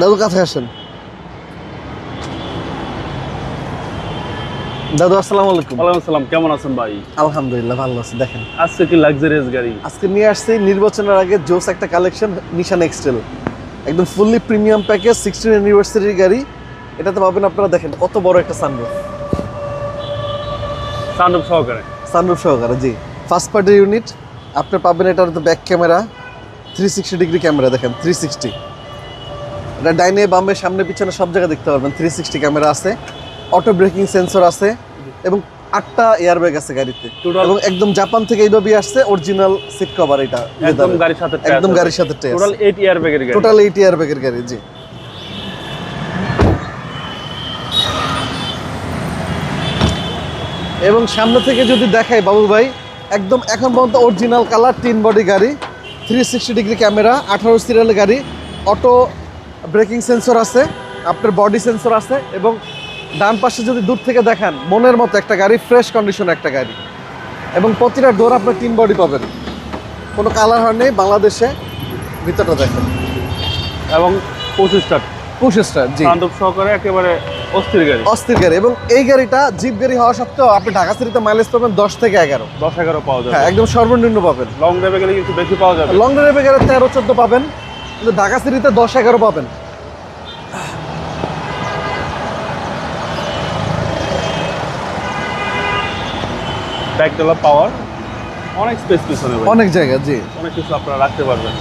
দাদু কাছে আসেন। দাদু আসসালামু আলাইকুম। ওয়ালাইকুম আসসালাম কেমন আছেন ভাই? আলহামদুলিল্লাহ ভালো আছি দেখেন। আজকে কি লাক্সারিয়াস গাড়ি? আজকে নিয়ে আসছি নির্বাচনের আগে জোস একটা কালেকশন নিশান এক্সটেল একদম ফুললি প্রিমিয়াম প্যাকেজ সিক্সটিন অ্যানিভার্সারির গাড়ি। এটাতে পাবেন আপনারা দেখেন কত বড় একটা সানরুফ সানরূপ সহকারে? সানরুফ সহকারে জি। ফার্স্ট পার্টি ইউনিট আপনি পাবেন এটার তো back camera three sixty degree camera দেখেন থ্রি সিক্সটি এটা ডাইনে বামে সামনে পিছনে সব জায়গায় দেখতে পারবেন। থ্রি সিক্সটি ক্যামেরা আছে অটো ব্রেকিং সেন্সর আছে এবং আটটা এয়ারব্যাগ আছে গাড়িতে। এবং একদম জাপান থেকে এইভাবেই আসছে অরিজিনাল সিট কভার এটা একদম গাড়ির সাথে একদম গাড়ির সাথে টোটাল এইট ইয়ার ব্যাগের গাড়ি। টোটাল এয়ারব্যাগের গাড়ি জি। এবং সামনে থেকে যদি দেখাই বাবু ভাই একদম এখন পর্যন্ত অরিজিনাল কালার তিন বডি গাড়ি থ্রি সিক্সটি ডিগ্রি ক্যামেরা আঠারো সিরিয়াল গাড়ি অটো ব্রেকিং সেন্সর আছে আপনার বডি সেন্সর আছে এবং ডান পাশে যদি দূর থেকে দেখান মনের মতো একটা গাড়ি ফ্রেশ কন্ডিশন একটা গাড়ি। এবং প্রতিটা ডোর আপনার তিন বডি পাবেন। কোনো কালার হয় নেই বাংলাদেশে ভিতরটা দেখেন। এবং পঁচিশ জি। সানরূপ সহকারে একেবারে অস্থির গাড়ি। অস্থির গাড়ি এবং এই গাড়িটা জিপ গাড়ি হওয়া সত্ত্বেও আপনি ঢাকা সিটিতে মাইলেজ পাবেন দশ থেকে এগারো। দশ এগারো পাওয়া যাবে। হ্যাঁ একদম সর্বনিম্ন পাবেন। লং ড্রাইভে গেলে কিন্তু বেশি পাওয়া যাবে। লং ড্রাইভে গেলে তেরো চোদ্দ পাবেন। কিন্তু ঢাকা সিটিতে দশ এগারো পাবেন। ব্যাক টেলা পাওয়ার অনেক স্পেস পিছনে অনেক জায়গা জি। অনেক কিছু আপনারা রাখতে পারবেন।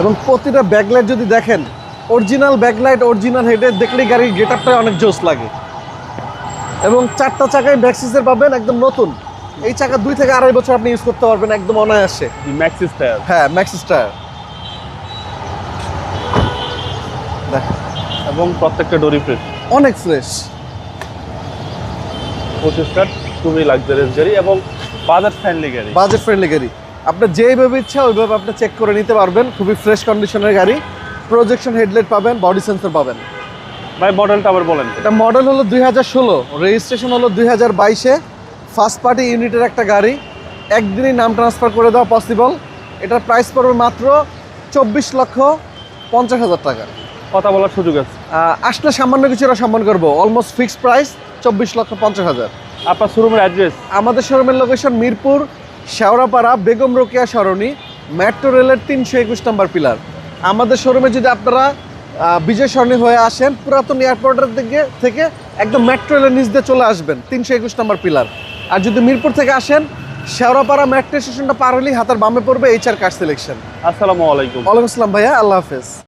এবং প্রতিটা ব্যাকলাইট যদি দেখেন অরিজিনাল ব্যাকলাইট অরিজিনাল হেডের দেখলেই গাড়ির গেট আপটা অনেক জোস লাগে। এবং চারটা চাকায় ব্যাকসিসের পাবেন একদম নতুন। এই চাকা দুই থেকে আড়াই বছর আপনি ইউজ করতে পারবেন একদম অনায়াসে। ম্যাক্সিস টায়ার হ্যাঁ ম্যাক্সিস টায়ার এবং প্রত্যেকটা ডোরি ফ্রেশ অনেক ফ্রেশ পঁচিশ স্টার খুবই লাক্সারিয়াস গাড়ি এবং বাজার ফ্রেন্ডলি গাড়ি। বাজেট ফ্রেন্ডলি গাড়ি। আপনার যেইভাবে ইচ্ছা ওইভাবে আপনি চেক করে নিতে পারবেন। খুবই ফ্রেশ কন্ডিশনের গাড়ি। প্রজেকশন হেডলাইট পাবেন বডি সেন্সর পাবেন। ভাই মডেলটা আবার বলেন। এটা মডেল হলো দুই হাজার ষোলো রেজিস্ট্রেশন হলো দুই হাজার বাইশে। ফার্স্ট পার্টি ইউনিটের একটা গাড়ি একদিনই নাম ট্রান্সফার করে দেওয়া পসিবল এটার প্রাইস পড়বে মাত্র চব্বিশ লক্ষ পঞ্চাশ হাজার টাকা। কথা বলার সুযোগ আছে। আসলে সামান্য কিছু কিছুটা সম্মান করব। অলমোস্ট ফিক্সড প্রাইস চব্বিশ লক্ষ পঞ্চাশ হাজার। আপনার শোরুমের অ্যাড্রেস আমাদের শোরুমের লোকেশন মিরপুর শেওড়াপাড়া বেগম রোকেয়া সরণি মেট্রো রেলের তিনশো একুশ নম্বর পিলার আমাদের শোরুমে যদি আপনারা বিজয় সরণি হয়ে আসেন পুরাতন এয়ারপোর্টের দিকে থেকে একদম মেট্রো রেলের নিচ দিয়ে চলে আসবেন তিনশো একুশ নম্বর পিলার আর যদি মিরপুর থেকে আসেন শেওড়াপাড়া মেট্রো স্টেশনটা পার হলেই হাতের বামে পড়বে এইচআর কার সিলেকশন আসসালামু আলাইকুম। ওয়ালাইকুম আসসালাম ভাইয়া আল্লাহ হাফেজ।